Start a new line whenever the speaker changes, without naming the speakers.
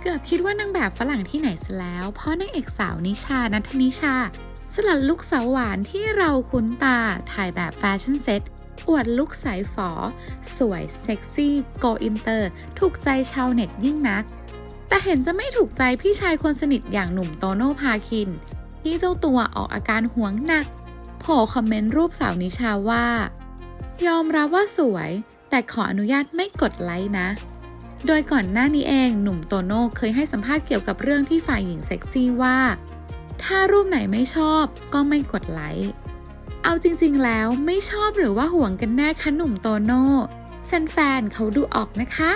เกือบคิดว่านางแบบฝรั่งที่ไหนซะแล้ว เพราะนางเอกสาวนิชานัทนิชา สลัดลุกสาวหวานที่เราคุ้นตาถ่ายแบบแฟชั่นเซ็ตอวดลุกสายฝอ สวยเซ็กซี่โกอินเตอร์ ถูกใจชาวเน็ตยิ่งนัก แต่เห็นจะไม่ถูกใจพี่ชายคนสนิทอย่างหนุ่มโตโน่พาคิน ที่เจ้าตัวออกอาการหวงหนักโผล่คอมเมนต์รูปสาวนิชาว่า ยอมรับว่าสวย แต่ขออนุญาตไม่กดไลค์นะ โดยก่อนหน้านี้เองหนุ่มโตโน่เคยให้สัมภาษณ์เกี่ยวกับเรื่องที่ฝ่ายหญิงเซ็กซี่ว่า ถ้ารูปไหนไม่ชอบก็ไม่กดไลค์ เอาจริงๆแล้วไม่ชอบหรือว่าห่วงกันแน่คะหนุ่มโตโน่แฟนๆเขาดูออกนะคะ